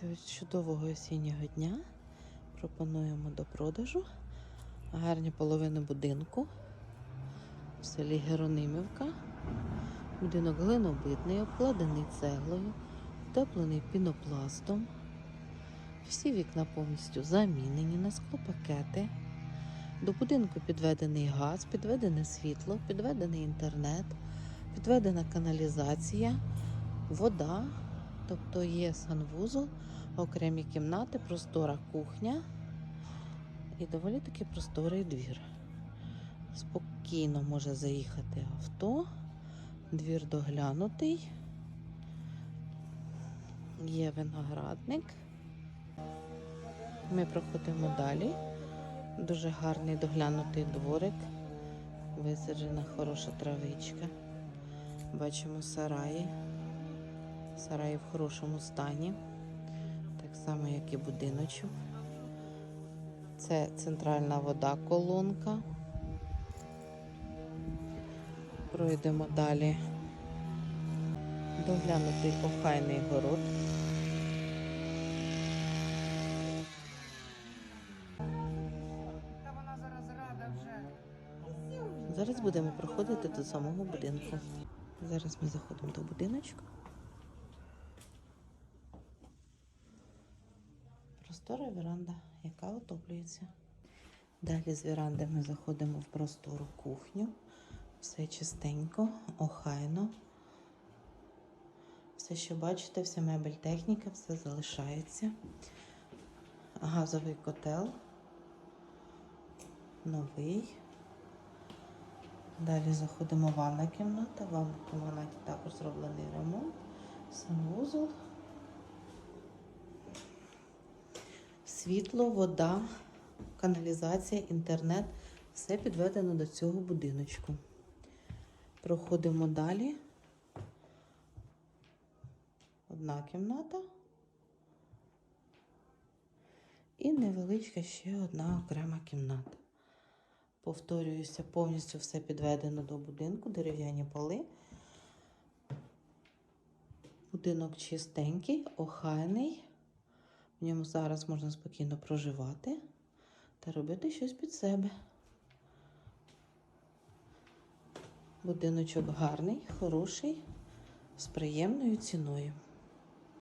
Цього чудового осіннього дня пропонуємо до продажу гарні половини будинку в селі Геронимівка. Будинок глинобитний, обкладений цеглою, утеплений пінопластом. Всі вікна повністю замінені на склопакети. До будинку підведений газ, підведене світло, підведений інтернет, підведена каналізація, вода, тобто є санвузол, окремі кімнати, простора кухня і доволі таки просторий двір. Спокійно може заїхати авто, двір доглянутий, є виноградник. Ми проходимо далі. Дуже гарний доглянутий дворик, висаджена хороша травичка. Бачимо сараї. Сараї в хорошому стані, так само, як і будиночок. Це центральна вода колонка. Пройдемо далі. Доглянутий охайний город. Зараз будемо проходити до самого будинку. Зараз ми заходимо до будиночку. Простора веранда, яка отоплюється. Далі з веранди ми заходимо в простору кухню. Все чистенько, охайно. Все, що бачите, вся мебель техніка, все залишається. Газовий котел. Новий. Далі заходимо в ванна кімната. В ванна кімнаті також зроблений ремонт, санвузол. Світло, вода, каналізація, інтернет. Все підведено до цього будиночку. Проходимо далі. Одна кімната. І невеличка ще одна окрема кімната. Повторююся, повністю все підведено до будинку, дерев'яні поли. Будинок чистенький, охайний. В ньому зараз можна спокійно проживати та робити щось під себе. Будиночок гарний, хороший, з приємною ціною.